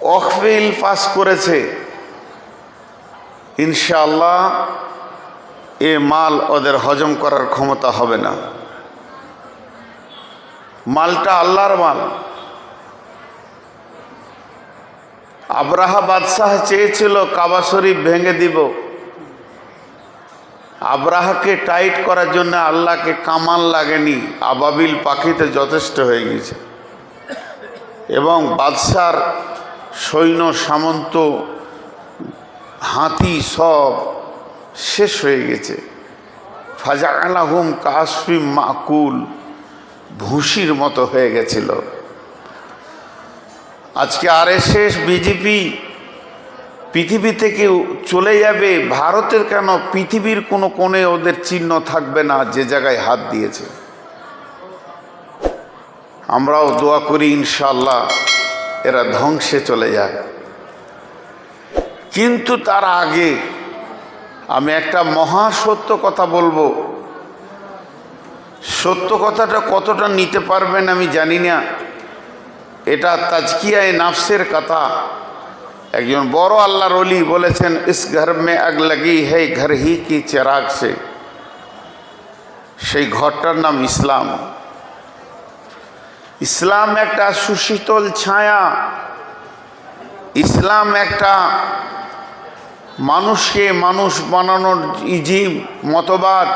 অখবিল pass করেছে। ইনশাআল্লাহ, এ মাল ওদের হজম করার ক্ষমতা হবে না। মালটা আল্লাহর মাল। আব্রাহা বাদশাহ চেয়েছিল, কাবা শরীফ ভেঙে দিব। আব্রাহাকে টাইট করার জন্য আল্লাহকে কামান লাগেনি, আবাবিল পাখিতে যথেষ্ট হয়ে গেছে এবং বাদশার সৈন্য, সামন্ত, হাতি সব শেষ হয়ে গেছে। ফাজা আলাহুম কাসফি মাকুল ভুসির মতো হয়ে গেছিল। আজকে আর এস বিজেপি পৃথিবী থেকে চলে যাবে, ভারতের কেন পৃথিবীর কোনো কোণে ওদের চিহ্ন থাকবে না যে জায়গায় হাত দিয়েছে? আমরাও দোয়া করি ইনশাল্লাহ এরা ধ্বংসে চলে যাক কিন্তু তার আগে আমি একটা মহা সত্য কথা বলব। সত্য কথাটা কতটা নিতে পারবেন আমি জানি না। এটা তাজকিয়ায় নাফসের কথা। একজন বড় আল্লাহর অলি বলেছেন, ইস ঘর মে আগ লাগি হে, ঘর হি কি চেরাগ সে। সেই ঘরটার নাম ইসলাম। ইসলাম একটা সুশীতল ছায়া। ইসলাম একটা মানুষকে মানুষ বানানোর ইজি মতবাদ।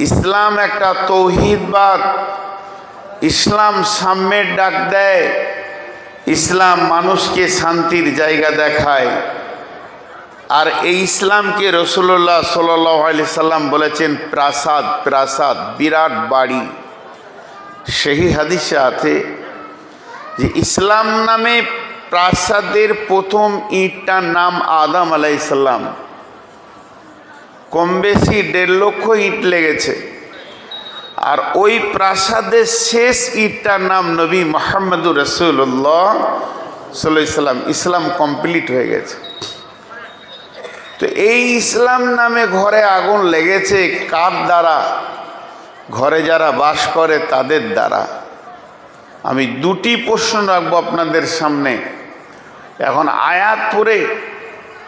ইসলাম একটা তৌহিদবাদ। ইসলাম সাম্যের ডাক দেয়। ইসলাম মানুষকে শান্তির জায়গা দেখায়। আর এই ইসলামকে রসুল্লাহ সাল্লাহ আলি সাল্লাম বলেছেন প্রাসাদ প্রাসাদ, বিরাট বাড়ি। সেই হাদিসে আছে যে ইসলাম নামে প্রাসাদের প্রথম ইটটার নাম আদম আলাইসাল্লাম কম বেশি দেড় লক্ষ ইট লেগেছে। আর ওই প্রাসাদের শেষ ইটটার নাম নবী মোহাম্মদুর রসুল্লাহ সাল্লাম। ইসলাম কমপ্লিট হয়ে গেছে। তো এই ইসলাম নামে ঘরে আগুন লেগেছে কার দ্বারা? ঘরে যারা বাস করে তাদের দ্বারা। আমি দুটি প্রশ্ন রাখব আপনাদের সামনে। এখন আয়াত পরে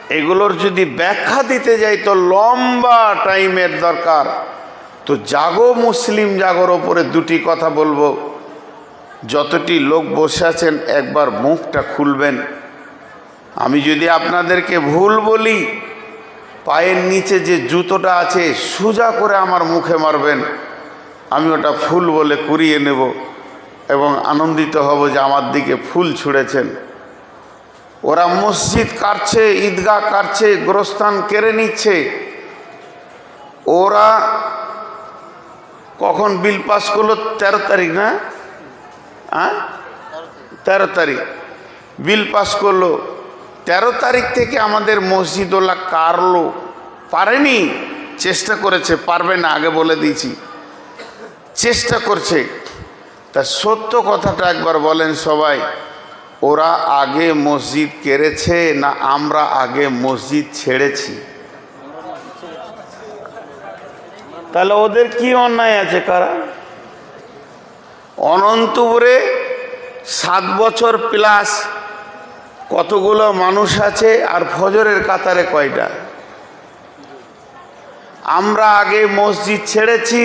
এগুলোর যদি ব্যাখ্যা দিতে যাই তো লম্বা টাইমের দরকার। তো জাগো মুসলিম জাগর ওপরে দুটি কথা বলব। যতটি লোক বসে আছেন একবার মুখটা খুলবেন। আমি যদি আপনাদেরকে ভুল বলি, পায়ের নিচে যে জুতোটা আছে, সোজা করে আমার মুখে মারবেন। আমি ওটা ফুল বলে কুড়িয়ে নেব এবং আনন্দিত হব যে আমার দিকে ফুল ছুঁড়েছেন। ওরা মসজিদ কাটছে, ঈদগাহ কাটছে, গোরস্থান কেড়ে নিচ্ছে। ওরা কখন বিল পাস করল? তেরো তারিখ না? হ্যাঁ? তেরো তারিখ। বিল পাস করল। তেরো তারিখ থেকে আমাদের মসজিদোলা কারলো। পারেনি? চেষ্টা করেছে, পারবে না, আগে বলে দিয়েছি। চেষ্টা করছে। তা সত্য কথাটা একবার বলেন সবাই ওরা আগে মসজিদ কেড়েছে না আমরা আগে মসজিদ ছেড়েছি? তাহলে ওদের কি অন্যায় আছে কারা? অনন্তপুরে সাত বছর প্লাস কতগুলো মানুষ আছে আর ফজরের কাতারে কয়টা? আমরা আগে মসজিদ ছেড়েছি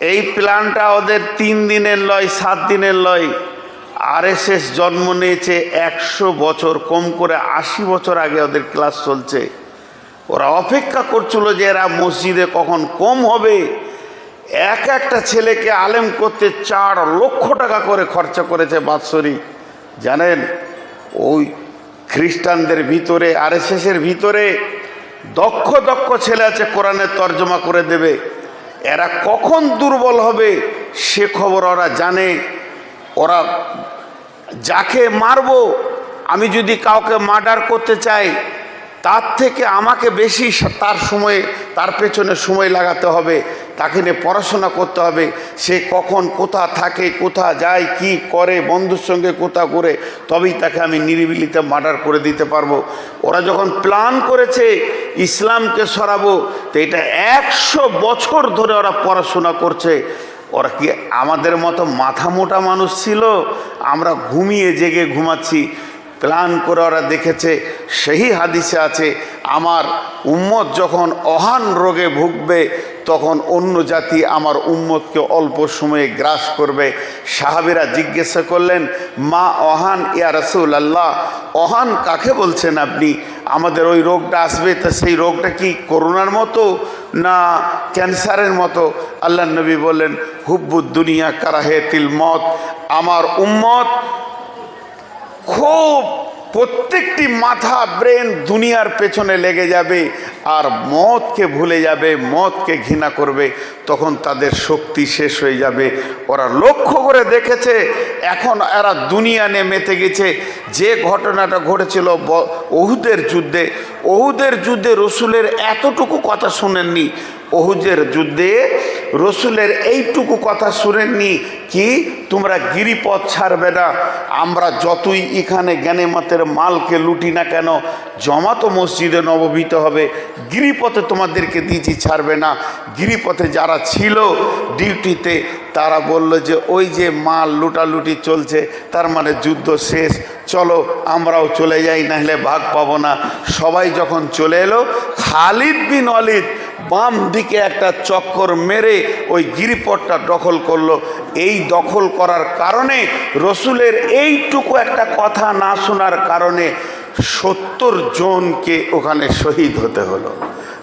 এই প্ল্যানটা ওদের তিন দিনের লয়, সাত দিনের লয়। আরএসএস জন্ম নিয়েছে একশো বছর, কম করে আশি বছর আগে ওদের ক্লাস চলছে। ওরা অপেক্ষা করছিল যে এরা মসজিদে কখন কম হবে। এক একটা ছেলেকে আলেম করতে চার লক্ষ টাকা করে খরচা করেছে বাৎসরিক। জানেন, ওই খ্রিস্টানদের ভিতরে, আরএসএসের ভিতরে দক্ষ দক্ষ ছেলে আছে, কোরআনের তর্জমা করে দেবে। এরা কখন দুর্বল হবে সে খবর ওরা জানে। ওরা যাকে মারবো, আমি যদি কাউকে মার্ডার করতে চাই, তার থেকে আমাকে বেশি তার সময়ে, তার পেছনে সময় লাগাতে হবে। তাকে নিয়ে পড়াশোনা করতে হবে। সে কখন কোথা থাকে, কোথা যায়, কি করে, বন্ধুর সঙ্গে কোথা করে তবেই তাকে আমি নিরিবিলিতে মার্ডার করে দিতে পারব। ওরা যখন প্ল্যান করেছে ইসলামকে সরাবো, তো এটা একশো বছর ধরে ওরা পড়াশোনা করছে। ওরা কি আমাদের মতো মাথা মোটা মানুষ ছিল? আমরা ঘুমিয়ে জেগে ঘুমাচ্ছি। প্ল্যান করে ওরা দেখেছে, সেই হাদিসে আছে, আমার উম্মত যখন অহান রোগে ভুগবে, তখন অন্য জাতি আমার উম্মতকে অল্প সময়ে গ্রাস করবে। সাহাবিরা জিজ্ঞাসা করলেন, মা অহান, ইয়া রসুল আল্লাহ অহান কাকে বলছেন আপনি? আমাদের ওই রোগটা আসবে, তা সেই রোগটা কি করোনার মতো না ক্যান্সারের মতো? আল্লাহ নবী বললেন, হুব্বুদ দুনিয়া কারাহেতিল মত, আমার উম্মত খুব প্রত্যেকটি মাথা ব্রেন দুনিয়ার পেছনে লেগে যাবে আর মদকে ভুলে যাবে, মদকে ঘৃণা করবে, তখন তাদের শক্তি শেষ হয়ে যাবে। ওরা লক্ষ্য করে দেখেছে, এখন এরা দুনিয়া নিয়ে মেতে গেছে। যে ঘটনাটা ঘটেছিল ওহুদের যুদ্ধে ওহুদের যুদ্ধে রসুলের এতটুকু কথা শুনেননি। ওহুদের যুদ্ধে রসুলের এইটুকু কথা শুনেননি কি, তোমরা গিরিপথ ছাড়বে না, আমরা যতই এখানে জ্ঞানে জ্ঞানেমাতের মালকে লুটি না কেন জমা তো মসজিদে নবভীত হবে, গিরিপথে তোমাদেরকে দিয়েছি ছাড়বে না। গিরিপথে যারা ছিল ডিউটিতে, তারা বলল যে, ওই যে মাল লুটালুটি চলছে, তার মানে যুদ্ধ শেষ, চলো আমরাও চলে যাই, নাহলে ভাগ পাবো না। সবাই যখন চলে এলো, খালিদ বিন অলিদ বাম দিকে একটা চক্কর মেরে ওই গিরিপটটা দখল করল। এই দখল করার কারণে রসুলের এইটুকু একটা কথা না শোনার কারণে সত্তর জনকে ওখানে শহীদ হতে হলো।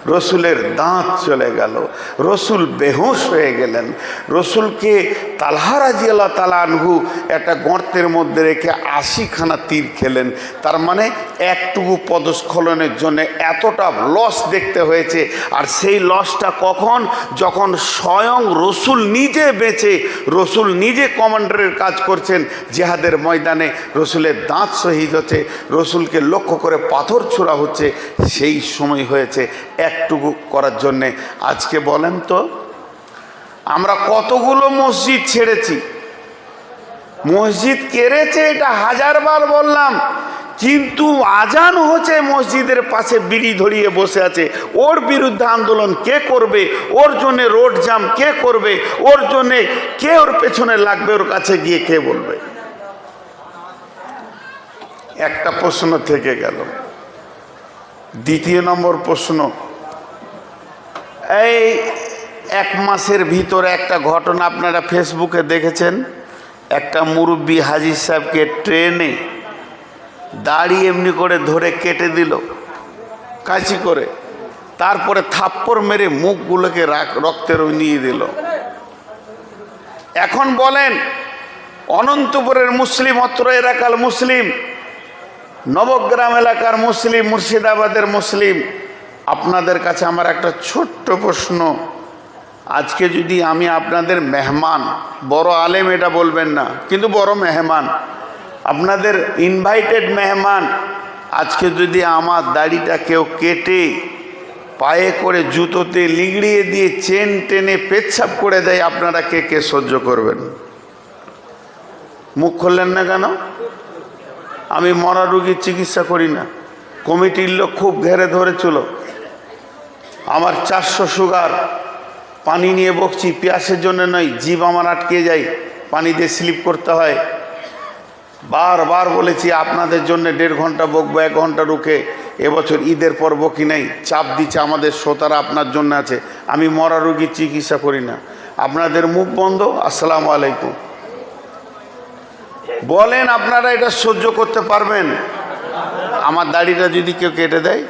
রসুলের দাঁত চলে গেল। রসুল বেহুশ হয়ে গেলেন। রসুলকে তালহারাজি আল্লাহ তালানহু একটা গর্তের মধ্যে রেখে আশিখানা তীর খেলেন। তার মানে একটুকু পদস্খলনের জন্য এতটা লস দেখতে হয়েছে। আর সেই লসটা কখন? যখন স্বয়ং রসুল নিজে বেঁচে, রসুল নিজে কমান্ডারের কাজ করছেন জেহাদের ময়দানে, রসুলের দাঁত শহীদ হচ্ছে, রসুলকে লক্ষ্য করে পাথর ছোড়া হচ্ছে, সেই সময় হয়েছে একটুকু করার জন্যে। আজকে বলেন তো, আমরা কতগুলো মসজিদ ছেড়েছি। মসজিদ কেড়েছে, এটা হাজারবার বললাম, কিন্তু আজান হচ্ছে মসজিদের পাশে বিড়ি ধরিয়ে বসে আছে। ওর বিরুদ্ধে আন্দোলন কে করবে? ওর জন্যে রোড জাম কে করবে? ওর জন্যে কে ওর পেছনে লাগবে? ওর কাছে গিয়ে কে বলবে? একটা প্রশ্ন থেকে গেল। দ্বিতীয় নম্বর প্রশ্ন এই এক মাসের ভিতরে একটা ঘটনা আপনারা ফেসবুকে দেখেছেন। একটা মুরব্বী হাজির সাহেবকে ট্রেনে দাড়ি এমনি করে ধরে কেটে দিল, কাঁচি করে। তারপরে থাপ্পড় মেরে মুখগুলোকে রাক- রক্তের নিয়ে দিল। এখন বলেন, অনন্তপুরের মুসলিম, অত্র এলাকার মুসলিম, নবগ্রাম এলাকার মুসলিম, মুর্শিদাবাদের মুসলিম আপনাদের কাছে আমার একটা ছোট্ট প্রশ্ন। আজকে যদি আমি আপনাদের মেহমান, বড় আলেম এটা বলবেন না, কিন্তু বড় মেহমান, আপনাদের ইনভাইটেড মেহমান, আজকে যদি আমার দাড়িটা কেউ কেটে, পায়ে করে জুতোতে লিগড়িয়ে দিয়ে চেন টেনে পেচ্ছাপ করে দেয়, আপনারা কে কে সহ্য করবেন? মুখ খুললেন না কেন? আমি মরা রুগীর চিকিৎসা করি না। কমিটির লোক খুব ঘেরে ধরেছিল। আমার চারশো সুগার, পানি নিয়ে বকছি, পেঁয়াসের জন্য নয়, জীব আমার আটকে যায়, পানি দিয়ে স্লিপ করতে হয়। বারবার বলেছি, আপনাদের জন্য দেড় ঘণ্টা বকবো, এক ঘণ্টা রুখে, এবছর ঈদের পর বকি নাই, চাপ দিচ্ছে আমাদের শ্রোতারা আপনার জন্য আছে। আমি মরা রুগীর চিকিৎসা করি না। আপনাদের মুখ বন্ধ, আসসালামু আলাইকুম। বলেন, আপনারা এটা সহ্য করতে পারবেন? আমার দাড়িটা যদি কেউ কেটে দেয়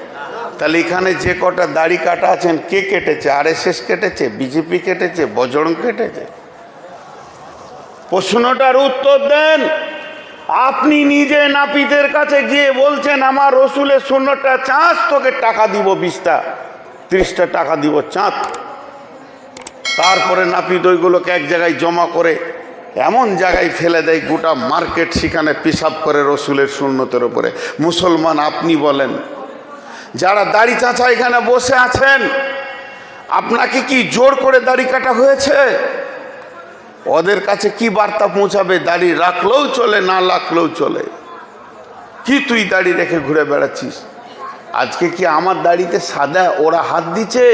তাহলে এখানে যে কটা দাড়ি কাটা আছেন, কে কেটেছে? আর এস কেটেছে, বিজেপি কেটেছে, বজরং কেটেছে? প্রশ্নটার উত্তর দেন। আপনি নিজে নাপিতের কাছে গিয়ে বলছেন, আমার রসুলের শূন্যটা চাঁচ তোকে টাকা দিব বিশটা, ত্রিশটা টাকা দিব চাঁদ। তারপরে নাপিত ওইগুলোকে এক জায়গায় জমা করে এমন জায়গায় ফেলে দেয়, গোটা মার্কেট সেখানে পেশাব করে রসুলের শূন্যতের উপরে। মুসলমান আপনি বলেন যারা দাড়ি চাচা এখানে বসে আছেন, আপনাকে কি জোর করে দাড়ি কাটা হয়েছে? ওদের কাছে কি বার্তা পৌঁছাবে? দাড়ি রাখলেও চলে, না রাখলেও চলে। কি তুই দাড়ি রেখে ঘুরে বেড়াচ্ছিস? আজকে কি আমার দাড়িতে সাদা ওরা হাত দিচ্ছে?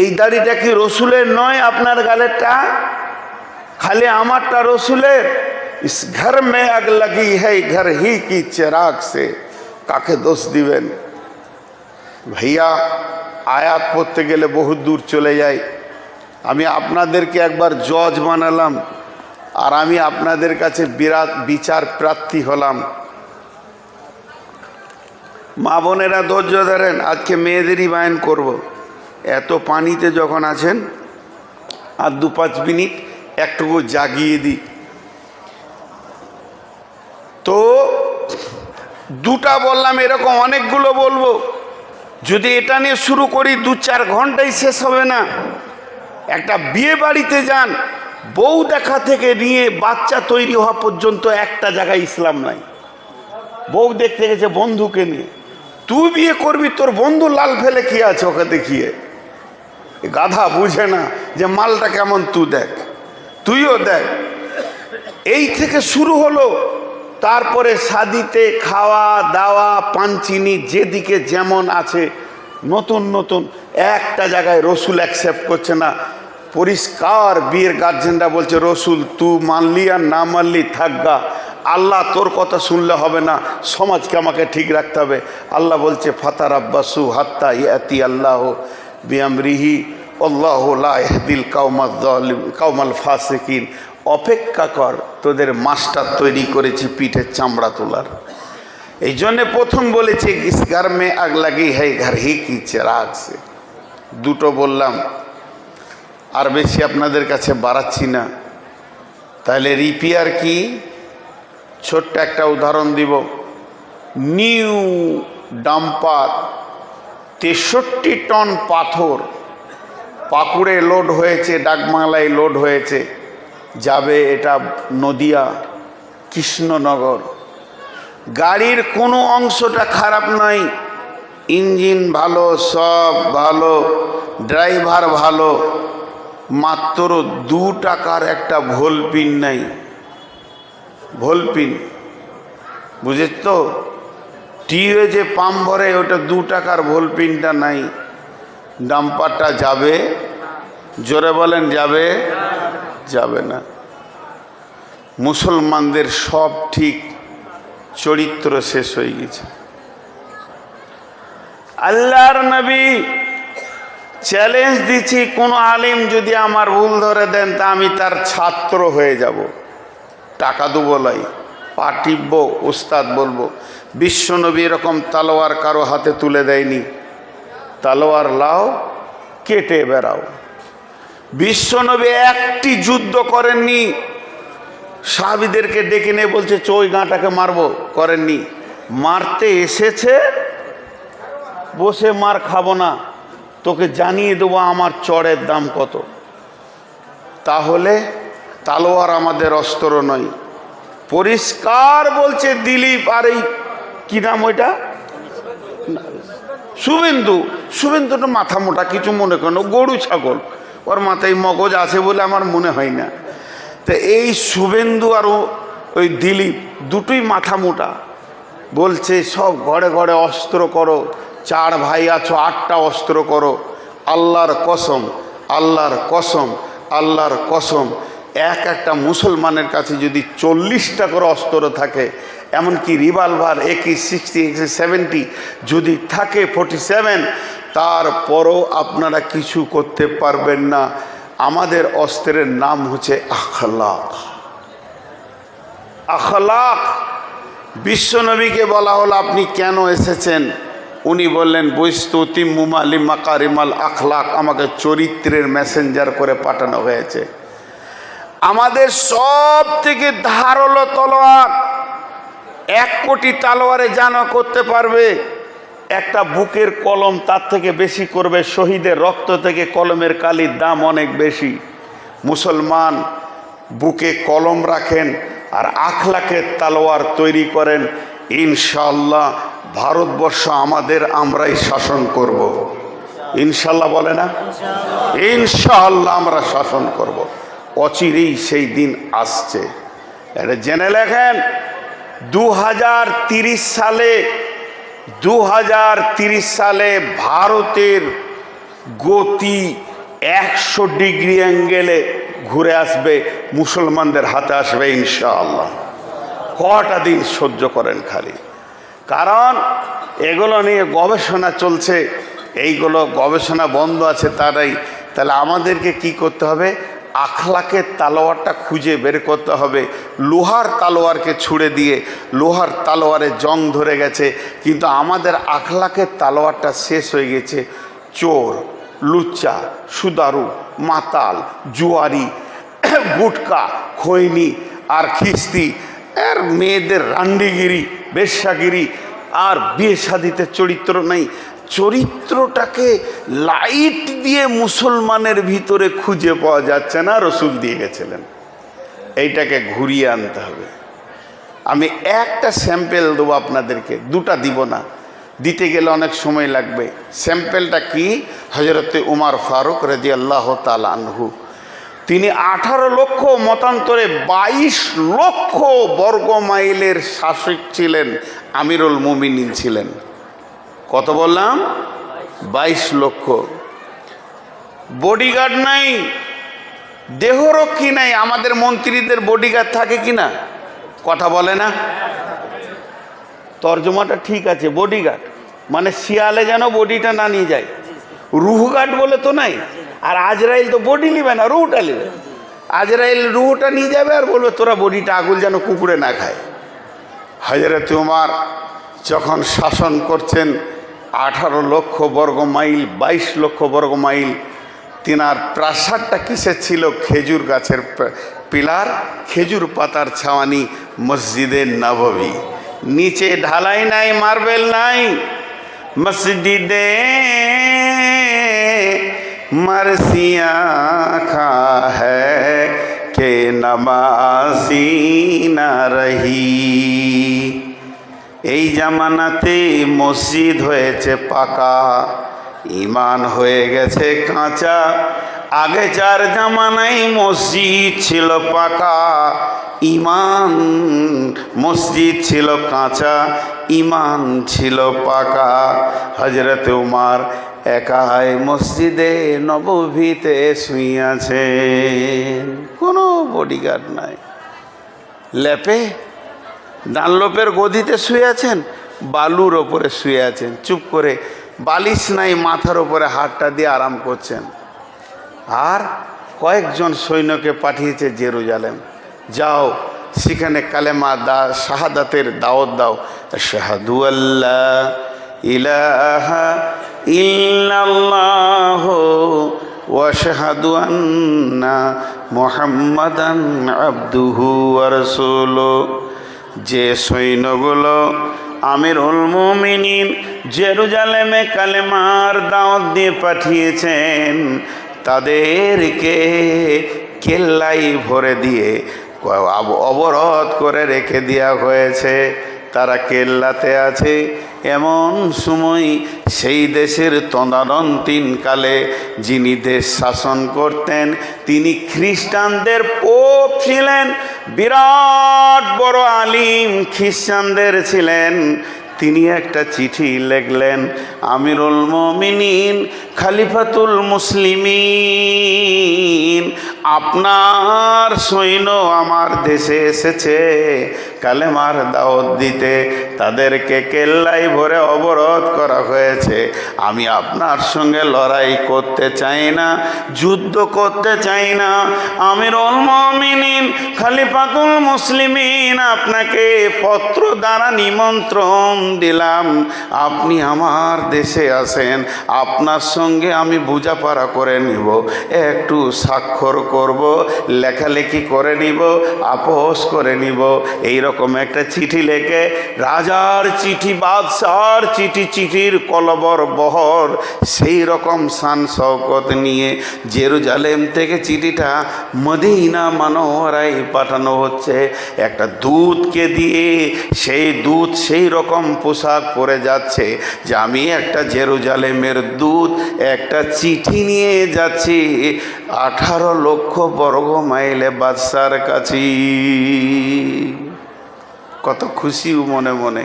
এই দাড়িটা কি রসুলের নয় আপনার গালেরটা? খালি আমারটা রসুলের? ইস, ঘর মে আগ লাগি হ্যাঁ ঘর হি কি চেরাগ সে। কাকে দোষ দিবেন? ভাইয়া, আয়াত পড়তে গেলে বহুত দূর চলে যায়। আমি আপনাদেরকে একবার জজ বানালাম, আর আমি আপনাদের কাছে বিরাট বিচার প্রার্থী হলাম। মা বোনেরা ধৈর্য ধরেন, আজকে মেয়েদেরই বায়ন করব। এত পানিতে যখন আছেন, আর দু পাঁচ মিনিট একটুকু জাগিয়ে দিই। তো, দুটা বললাম, এরকম অনেকগুলো বলব। যদি এটা নিয়ে শুরু করি, দু চার ঘন্টাই শেষ হবে না। একটা বিয়ে বাড়িতে যান, বউ দেখা থেকে নিয়ে বাচ্চা তৈরি হওয়া পর্যন্ত একটা জায়গায় ইসলাম নাই। বউ দেখতে গেছে বন্ধুকে নিয়ে। তুই বিয়ে করবি, তোর বন্ধু লাল ফেলে কি আছে ওকে দেখিয়ে? গাধা বুঝে না যে মালটা কেমন, তুই দেখ। তুইও দেখ। এই থেকে শুরু হলো তারপরে শাদিতে খাওয়া, দাওয়া পাঞ্চিনি যেদিকে যেমন আছে, নতুন নতুন, একটা জায়গায় রসুল অ্যাকসেপ্ট করছে না। পরিষ্কার বিয়ের গার্জেনরা বলছে, রসুল, তু মানলি আর না মানলি থাকগা আল্লাহ তোর কথা শুনলে হবে না। সমাজকে আমাকে ঠিক রাখতে হবে। আল্লাহ বলছে ফাতার আব্বাসু হাত্তা ইয়াতি আল্লাহ বিয়ামরিহি আল্লাহ দিল কাউমাল কাউমাল ফাসেকিন অপেক্ষা কর, তোদের মাস্টার তৈরি করেছি পিঠের চামড়া তোলার। এই জন্যে প্রথম বলেছে, ইস ঘর মে আগ লাগি है ঘর হি কি চেরাগ সে। দুটো বললাম, আর বেশি আপনাদের কাছে বাড়াচ্ছি না। তাহলে রিপেয়ার কি? ছোট্ট একটা উদাহরণ দিব। নিউ ডাম্পার তেষট্টি টন পাথর পাকুড়ে লোড হয়েছে, ডাকবাংলায় লোড হয়েছে। যাবে এটা নদিয়া, কৃষ্ণনগর। গাড়ির কোনো অংশটা খারাপ নাই। ইঞ্জিন ভালো, সব ভালো, ড্রাইভার ভালো। মাত্র দু টাকার একটা ভোলপিন নাই। ভোলপিন বুঝেছ তো? টিউয়ে যে পাম্প ভরে, ওটা দু টাকার ভোলপিনটা নাই। ডাম্পারটা যাবে। জোরে বলেন, যাবে। যাবে না। মুসলমানদের সব ঠিক চরিত্র শেষ হয়ে গেছে। আল্লাহর নবী চ্যালেঞ্জ দিচ্ছি, কোনো আলিম যদি আমার ভুল ধরে দেন, তা আমি তার ছাত্র হয়ে যাব। টাকা দেবো লাই পা টিপবো উস্তাদ বলব। বিশ্বনবী এরকম তালোয়ার কারও হাতে তুলে দেয়নি। তালোয়ার লাও, কেটে বেড়াও। বিশ্বনবী একটি যুদ্ধ করেননি। সাহাবিদেরকে ডেকে নিয়ে বলছে চই গাঁটাকে মারবো। করেননি। মারতে এসেছে, বসে মার খাব না। তোকে জানিয়ে দেবো আমার চড়ের দাম কত। তাহলে তালোয়ার আমাদের অস্ত্র নয়। পরিষ্কার বলছে দিলীপ, আর এই কী নাম ওইটা? শুভেন্দু শুভেন্দু তো মাথা মোটা, কিছু মনে করেন গরু, ছাগল। ওর মাথায় মগজ আছে বলে আমার মনে হয় না। তো এই শুভেন্দু আর ওই দিলীপ দুটোই মাথা মোটা। বলছে, সব ঘরে ঘরে অস্ত্র করো। চার ভাই আছো, আটটা অস্ত্র করো। আল্লাহর কসম আল্লাহর কসম আল্লাহর কসম। এক একটা মুসলমানের কাছে যদি চল্লিশটা করে অস্ত্র থাকে, এমনকি রিভলভার একই সিক্সটি একই সেভেন্টি যদি থাকে ফোর্টি সেভেন তারপরও আপনারা কিছু করতে পারবেন না। আমাদের অস্ত্রের নাম হচ্ছে আখলাক আখলাক বিশ্বনবীকে বলা হলো, আপনি কেন এসেছেন? উনি বললেন, বৈস্তুতি মুমালি মাকারিমাল আখলাক আমাকে চরিত্রের মেসেঞ্জার করে পাঠানো হয়েছে। আমাদের সব থেকে ধারালো তলোয়ার এক কোটি তালোয়ারে জানা করতে পারবে। একটা বুকের কলম তার থেকে বেশি করবে, শহীদের রক্ত থেকে কলমের কালির দাম অনেক বেশি মুসলমান বুকে কলম রাখেন আর আখলাকের তালোয়ার তৈরি করেন ইনশাল্লাহ ভারতবর্ষ আমাদের আমরাই শাসন করব। ইনশাল্লাহ বলে না ইনশাল্লাহ আমরা শাসন করব। অচিরেই সেই দিন আসছে এটা জেনে লেখেন দু সালে দু সালে ভারতের গতি একশো ডিগ্রি অ্যাঙ্গেলে ঘুরে আসবে, মুসলমানদের হাতে আসবে ইনশাআল্লাহ। কটা দিন সহ্য করেন খালি। কারণ এগুলো নিয়ে গবেষণা চলছে, এইগুলো গবেষণা বন্ধ আছে তারাই। তাহলে আমাদেরকে কি করতে হবে? আখলাকের তালোয়ারটা খুঁজে বের করতে হবে। লোহার তালোয়ারকে ছুড়ে দিয়ে, লোহার তালোয়ারে জং ধরে গেছে। কিন্তু আমাদের আখলাকের তালোয়ারটা শেষ হয়ে গেছে। চোর, লুচ্চা, সুদারু, মাতাল, জুয়ারি, গুটকা, খৈনি আর খিস্তি, আর মেয়েদের রান্ডিগিরি, বেশ্যাগিরি, আর বিয়ে শাদিতে চরিত্র নেই। চরিত্রটাকে লাইট দিয়ে মুসলমানের ভিতরে খুঁজে পাওয়া যাচ্ছে না, রসুল দিয়ে গেছিলেন। এইটাকে ঘুরিয়ে আনতে হবে। আমি একটা স্যাম্পেল দেবো আপনাদেরকে, দুটা দিব না। দিতে গেলে অনেক সময় লাগবে। স্যাম্পেলটা কি? হজরতে উমার ফারুক রাজি আল্লাহ তাল আনহু। তিনি আঠারো লক্ষ, মতান্তরে বাইশ লক্ষ বর্গ মাইলের শাসক ছিলেন, আমিরুল মুমিনিন ছিলেন। কত বললাম? বাইশ লক্ষ। বডিগার্ড নাই, দেহরক্ষী নাই, আমাদের মন্ত্রীদের বডিগার্ড থাকে কি না? কথা বলে না? তর্জমাটা ঠিক আছে বডিগার্ড মানে শিয়ালে যেন বডিটা না নিয়ে যায়। রুহ গার্ড বলে তো নাই। আর আজরাইল তো বডি নিবে না, রুহটা নিবে। আজরাইল রুহটা নিয়ে যাবে আর বলবে, তোরা বডিটা আগুল যেন কুকুরে না খায়। হজরত উমার যখন শাসন করছেন আঠারো লক্ষ বর্গ মাইল, বাইশ লক্ষ বর্গ মাইল। তিনার প্রাসাদটা কিসের ছিল? খেজুর গাছের পিলার, খেজুর পাতার ছাওয়ানি মসজিদের নববী। নিচে ঢালাই নাই, মার্বেল নাই। মসজিদে মরসিয়া খা হ্যায় কে না রহি। এই জামানাতে মসজিদ হয়েছে পাকা, ইমান হয়ে গেছে কাঁচা। আগে চার জামানায় মসজিদ ছিল পাকা, ইমান মসজিদ ছিল কাঁচা, ইমান ছিল পাকা। হজরত উমার একাই মসজিদে নবভীতে শুইয়াছেন কোনো বডিগার্ড নাই। লেপে ডানলোপের গদিতে শুয়ে আছেন? বালুর ওপরে শুয়ে আছেন। চুপ করে বালিশ নাই, মাথার ওপরে হাতটা দিয়ে আরাম করছেন। আর কয়েকজন সৈন্যকে পাঠিয়েছে জেরুজালেম। যাও, সেখানে কালেমা দা, শাহাদাতের দাওয়াত দাও। শাহাদু আল্লাহ ইলাহা ইল্লাল্লাহ ওয়াশহাদু আন্না মুহাম্মাদান আবদুহু রাসূলুহু। যে সৈন্যগুলো আমিরুল মুমিনিন জেরুজালেমে কালেমার দাওয়াত দিয়ে পাঠিয়েছেন, তাদেরকে কেল্লাই ভরে দিয়ে অবরোধ করে রেখে দেওয়া হয়েছে। তারা কেল্লাতে আছে। এমন সময় সেই দেশের তদারন্তীনকালে যিনি দেশ শাসন করতেন, তিনি খ্রিস্টানদের পোপ ছিলেন। বিরাট বড় আলিম খ্রিস্টানদের ছিলেন। তিনি একটা চিঠি লিখলেন আমিরুল মমিনিন খালিফাতুল মুসলিমিন। আপনার সৈন্য আমার দেশে এসেছে, কালেমার দাওয়াত দিতে। তাদেরকে কেল্লাই ভরে অবরোধ করা হয়েছে। আমি আপনার সঙ্গে লড়াই করতে চাই না, যুদ্ধ করতে চাই না। আমিরুল মমিনিন, খালিফাতুল মুসলিমিন, আপনাকে পত্র দ্বারা নিমন্ত্রণ দিলাম। আপনি আমার দেশে আসেন আপনার সঙ্গে আমি বোঝাপড়া করে নিব। একটু স্বাক্ষর করব, লেখালেখি করে নিব, আপোষ করে নিব। এই রকম একটা চিঠি লেখে, রাজার চিঠি বাদশার চিঠি, চিঠির কলবর বহর সেই রকম সান শওকত নিয়ে জেরুজালেম থেকে চিঠিটা মদিনা মানোহরাই পাঠানো হচ্ছে। একটা দূতকে দিয়ে সেই দূত সেই রকম পোশাক পরে যাচ্ছে যে আমি একটা জেরুজালেমের দূত, একটা চিঠি নিয়ে যাচ্ছি। আঠারো লক্ষ বর্গ মাইলে বাদশার কাছে। কত খুশি মনে মনে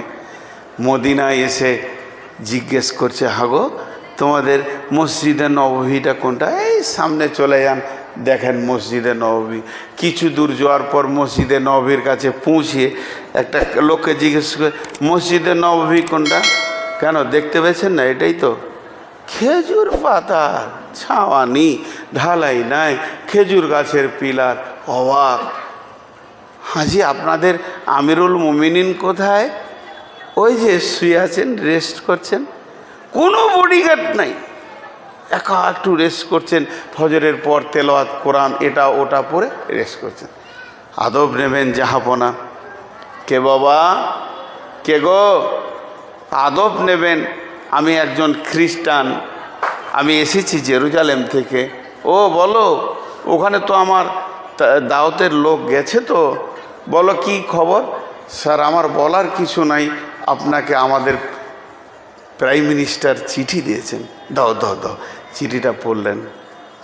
মদিনায় এসে জিজ্ঞেস করছে, হাগো, তোমাদের মসজিদে নবমীটা কোনটা? এই সামনে চলে যান, দেখেন মসজিদে নবী কিছু দূর যাওয়ার পর মসজিদে নবীর কাছে পৌঁছিয়ে একটা লোককে জিজ্ঞেস করে, মসজিদে নবী কোনটা? কেন, দেখতে পেয়েছেন না, এটাই তো। খেজুর পাতা ছাওয়ানি ঢালাই নাই, খেজুর গাছের পিলার অবাক। হাজি, আপনাদের আমিরুল মুমিনিন কোথায়? ওই যে শুয়ে আছেন রেস্ট করছেন। কোনো বডিগার্ড নাই। একা একটু রেস্ট করছেন, ফজরের পর তেলাওয়াত, কোরআন, এটা, ওটা পরে রেস্ট করছেন। আদব নেবেন জাহাপনা। কে বাবা? কে গো? আদব নেবেন। আমি একজন খ্রিস্টান। আমি এসেছি জেরুজালেম থেকে। ও, বলো, ওখানে তো আমার দাওতের লোক গেছে তো। বলো, কি খবর? স্যার, আমার বলার কিছু নাই। আপনাকে আমাদের প্রাইম মিনিস্টার চিঠি দিয়েছেন। দাও দাও দাও, চিঠিটা পড়লেন।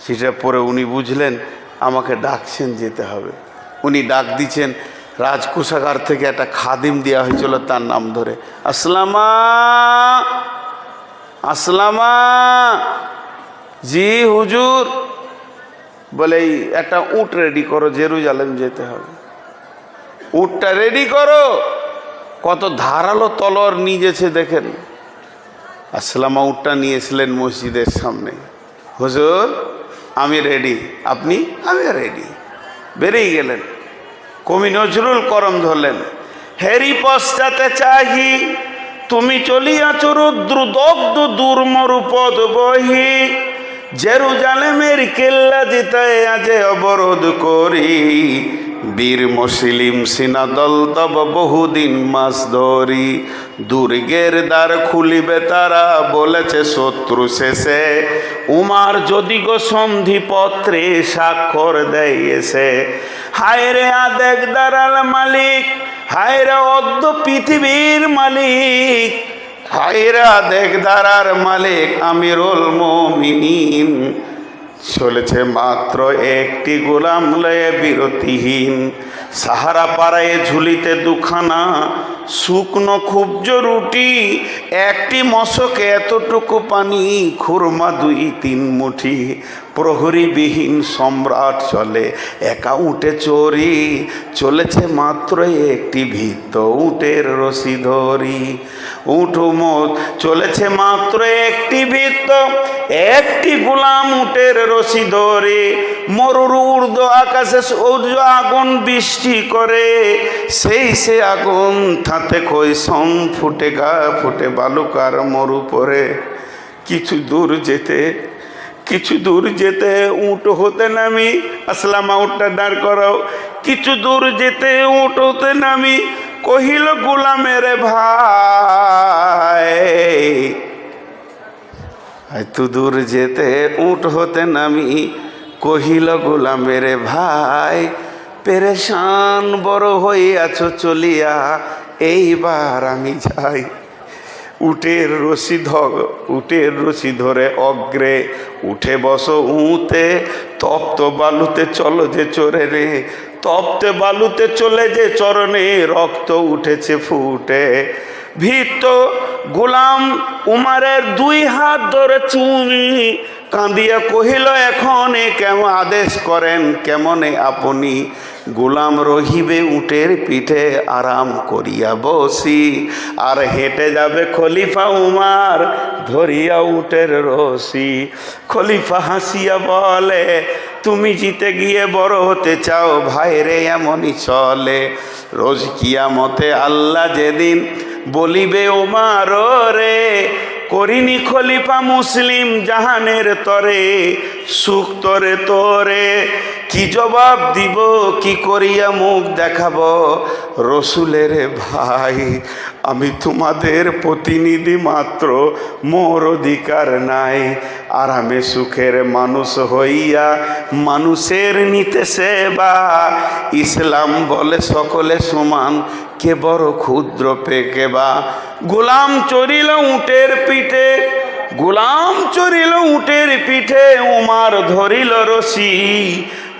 চিঠিটা পড়ে উনি বুঝলেন, আমাকে ডাকছেন যেতে হবে। উনি ডাক দিচ্ছেন, রাজকোষাগার থেকে একটা খাদিম দেওয়া হয়েছিল তার নাম ধরে। আসলামা আসলামা। জি, হুজুর। বলে একটা উট রেডি করো, জেরুজালেম যেতে হবে। উটটা রেডি করো। কত ধারালো তলর নিজেছে দেখেন। আসলামা উটটা নিয়েছিলেন মসজিদের সামনে। হুজুর, আমি রেডি আপনি? আমি রেডি বেরিয়ে গেলেন। কবি নজরুল করম ধরলেন, হেরি পশ্চাতে চাহি তুমি চলিয়াছ রুদ্র দগ্ধ দুর্মরু পদ বহি। জেরুজালেমের কেল্লা জিতায় আজে অবরোধ করি। বীর মুসলিম সিনাদল তব বহুদিন মাস ধরি। দুর্গের দ্বার খুলিবে তারা, বলেছে শত্রু শেষে। উমার যদি গো সন্ধিপত্রে স্বাক্ষর দেয় এসে। হায় রে আদেক দারাল মালিক, হায় রে অদ্য পৃথিবীর মালিক। হায়রা দেখ দারার মালিক, আমিরুল মমিনিন। চলেছে মাত্র একটি গোলাম লয়ে বিরতিহীন। সাহারা পাড়ায় ঝুলিতে দুখানা শুকনো খুবজ রুটি, একটি মশকে এতটুকু পানি, খুরমা দুই তিন মুঠি। প্রহরীবিহীন সম্রাট চলে। একা উঠে চোরি, চলেছে মাত্র একটি ভিত্ত উটের রশি ধরি। উঠু মত চলেছে মাত্র একটি ভিত্ত একটি গোলাম উটের রশি ধরে। মরুর ঊর্ধ্ব আকাশে সূর্য আগুন বৃষ্টি করে। সেই সে আগুন থাতে কই সম ফুটে গা ফুটে বালুকার মরু পরে। কিছু দূর যেতে কিছু দূর যেতে উঁট হতে নামি, আসলাম উঠটা দাঁড় করাও। কিছু দূর যেতে উঁট হতে নামি, কহিল, গোলামের ভাই। এত দূর যেতে উঠ হতে নামি, কহিল, গোলামের ভাই, পেরেশান বড় হইয়াছ, চলিয়া এইবার আমি যাই। উটের রশি ধর, উটের রশি ধরে অগ্রে। উঠে বসো উঁতে, তপ্ত বালুতে চলো যে চরে রে। তপ্তে বালুতে চলে যে চরণে রক্ত উঠেছে ফুটে। ভিত্ত গোলাম উমারের দুই হাত ধরে চুমি কাঁদিয়া কহিল, এখন কেমন আদেশ করেন? কেমনে আপনি? গোলাম রহিবে উটের পিঠে আরাম করিয়া বসি। আর হেঁটে যাবে খলিফা উমার, ধরিয়া উটের রশি। খলিফা হাসিয়া বলে, তুমি জিতে গিয়ে বড় হতে চাও, ভাইরে, এমনই চলে। রোজ কিয়ামতে আল্লাহ যেদিন বলিবে ওমার রে, করিনি খলিফা মুসলিম জাহানের তরে, সুখ তরে তোরে। কি জবাব দিব? কি করিয়া মুখ দেখাব? রসুলের ভাই, আমি তোমাদের প্রতিনিধি মাত্র, মোর অধিকার নাই। আরামে সুখের মানুষ হইয়া মানুষের নিতে সেবা। ইসলাম বলে সকলে সমান, কে বড় ক্ষুদ্র পেকে বা। গোলাম চরিল উটের পিঠে, গোলাম চরিল উটের পিঠে, উমার ধরিল রশি।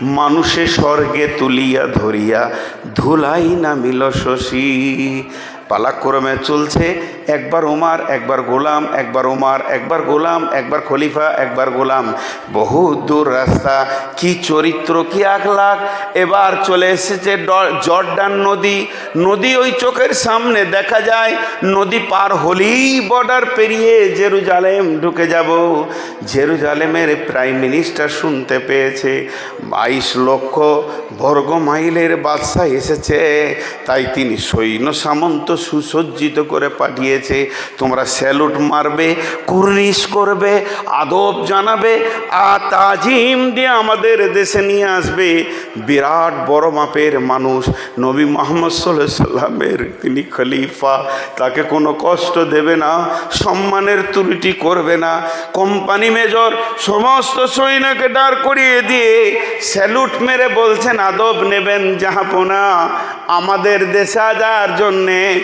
মানুষে স্বর্গে তুলিয়া ধরিয়া ধুলাই নামিল শশী। পালাক্রমে চলছে। একবার ওমার একবার গোলাম, একবার ওমার একবার গোলাম, একবার খলিফা, একবার গোলাম। বহু দূর রাস্তা, কি চরিত্র, কি আখলাখ। এবার চলে এসেছে জর্ডান নদী। নদী ওই চোখের সামনে দেখা যায়। নদী পার হলেই বর্ডার পেরিয়ে জেরুজালেম ঢুকে যাব। জেরুজালেমের প্রাইম মিনিস্টার শুনতে পেয়েছে। বাইশ লক্ষ বর্গ মাইলের বাদশাহ এসেছে। তাই তিনি সৈন্য সামন্ত সুসজ্জিত করে পাঠিয়েছে। তোমরা স্যালুট মারবে, কুর্নিশ করবে, আদব জানাবে, আর তাজিম দিয়ে আমাদের দেশে নিয়ে আসবে। বিরাট বড় মাপের মানুষ, নবী মোহাম্মদ সাল্লাহ সাল্লামের তিনি খলিফা। তাকে কোনো কষ্ট দেবে না, সম্মানের ত্রুটি করবে না। কোম্পানি মেজর, সমস্ত সৈন্যকে দাঁড় করিয়ে দিয়ে স্যালুট মেরে বলছেন, আদব নেবেন জাহাপনা। আমাদের দেশে যাওয়ার জন্যে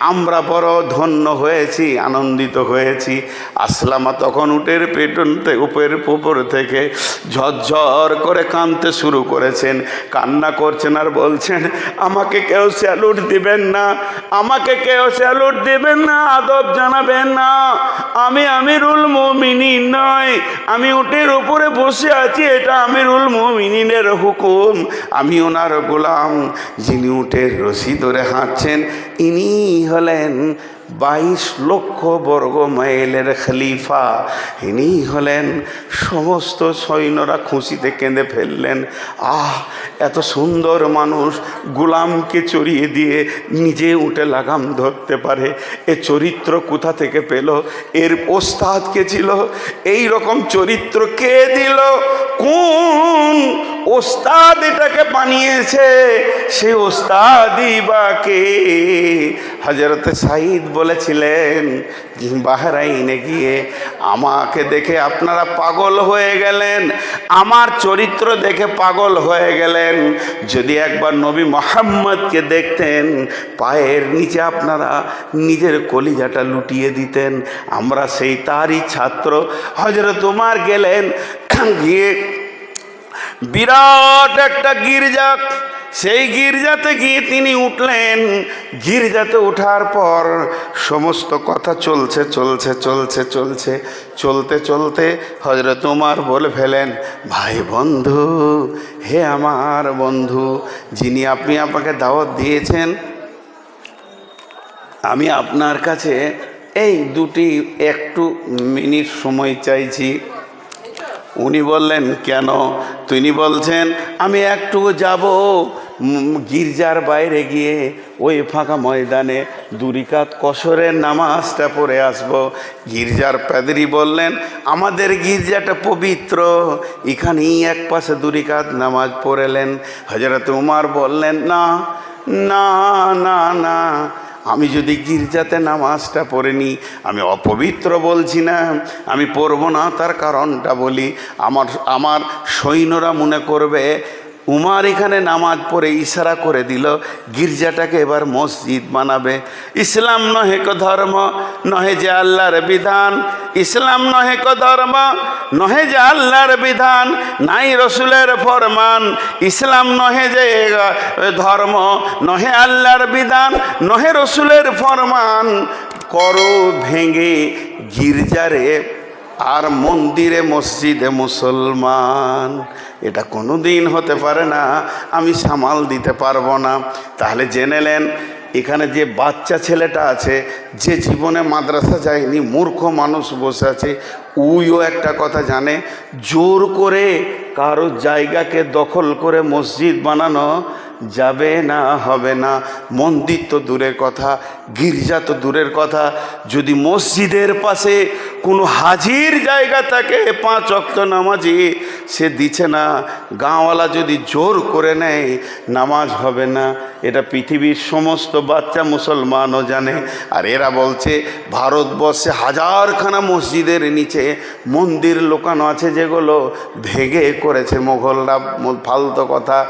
আমরা বড় ধন্য হয়েছি, আনন্দিত হয়েছি। আসলামা তখন উটের পেটন থেকে উপরের উপর থেকে ঝরঝর করে কাঁদতে শুরু করেছেন। কান্না করছেন আর বলছেন, আমাকে কেউ স্যালুট দিবেন না, আমাকে কেউ স্যালুট দিবেন না, আদব জানাবেন না। আমি আমিরুল মমিনিন নয় আমি উটের উপরে বসে আছি, এটা আমি আমিরুল মমিনিনের হুকুম। আমি ওনার গোলাম যিনি উটের রশি ধরে হাঁটছেন, ইনি হলেন বাইশ লক্ষ বর্গ মাইলের খলিফা। ইনি হলেন সমস্ত সৈন্যরা খুশিতে কেঁদে ফেললেন। আহ, এত সুন্দর মানুষ গোলামকে চড়িয়ে দিয়ে নিজে উঠে লাগাম ধরতে পারে। এ চরিত্র কোথা থেকে পেল? এর ওস্তাদ কে ছিল? এই রকম চরিত্র কে দিল? কোন ওস্তাদ এটাকে বানিয়েছে, সে ওস্তাদি বা কে হজরত সাইদ বলেছিলেন, বাহরাইনে গিয়ে আমাকে দেখে আপনারা পাগল হয়ে গেলেন, আমার চরিত্র দেখে পাগল হয়ে গেলেন। যদি একবার নবী মোহাম্মদকে দেখতেন, পায়ের নিচে আপনারা নিজের কলিজাটা লুটিয়ে দিতেন। আমরা সেই তারই ছাত্র। হজরত উমার গেলেন, গিয়ে বিরাট একটা গির্জা সেই গির্জাতে গিয়ে তিনি উঠলেন। গির্জাতে ওঠার পর সমস্ত কথা চলছে চলছে চলছে চলছে, চলতে চলতে হজরত উমার বলে ফেলেন, ভাই বন্ধু, হে আমার বন্ধু, যিনি আপনি আপনাকে দাওয়াত দিয়েছেন, আমি আপনার কাছে এই দুটি একটু মিনিট সময় চাইছি। উনি বললেন, কেন? তিনি বলছেন, আমি একটু যাব। গির্জার বাইরে গিয়ে ওই ফাঁকা ময়দানে দুরিকাত কসরের নামাজটা পড়ে আসব। গির্জার প্যাদরি বললেন, আমাদের গির্জাটা পবিত্র। এখানেই এক পাশে দুরিকাত নামাজ পড়েলেন। হজরত উমার বললেন, না না না না। আমি যদি গির্জাতে নামাজটা পড়ে নিই, আমি অপবিত্র বলছি না, আমি পড়ব না তার কারণটা বলি, আমার আমার সৈন্যরা মনে করবে উমার এখানে নামাজ পড়ে ইশারা করে দিল, গির্জাটাকে এবার মসজিদ বানাবে। ইসলাম নহে কো ধর্ম, নহে যে আল্লাহর বিধান। ইসলাম নহে কো ধর্ম, নহে যে আল্লাহর বিধান, নাই রসুলের ফরমান। ইসলাম নহে যে ধর্ম, নহে আল্লাহর বিধান, নহে রসুলের ফরমান। করো ভেঙে গির্জারে আর মন্দিরে, মসজিদে মুসলমান। এটা কোনো দিন হতে পারে না, আমি সামাল দিতে পারব না। তাহলে জেনেলেন এখানে যে বাচ্চা ছেলেটা আছে, যে জীবনে মাদ্রাসা যায়নি, মূর্খ মানুষ বসে আছে, উইও একটা কথা জানে, জোর করে কারও জায়গাকে দখল করে মসজিদ বানানো যাবে না, হবে না। মন্দির তো দূরের কথা, গির্জা তো দূরের কথা। যদি মসজিদের পাশে কোনো হাজির জায়গা থাকে, পাঁচ অক্ত নামাজি, সে দিচ্ছে না। গাঁওয়ালা যদি জোর করে নেয়, নামাজ হবে না। এটা পৃথিবীর সমস্ত বাচ্চা মুসলমানও জানে। আর এরা বলছে, ভারতবর্ষে হাজারখানা মসজিদের নিচে মন্দির লোকানো আছে যেগুলো ভেঙে করেছে মোঘলরা। ফালতো কথা।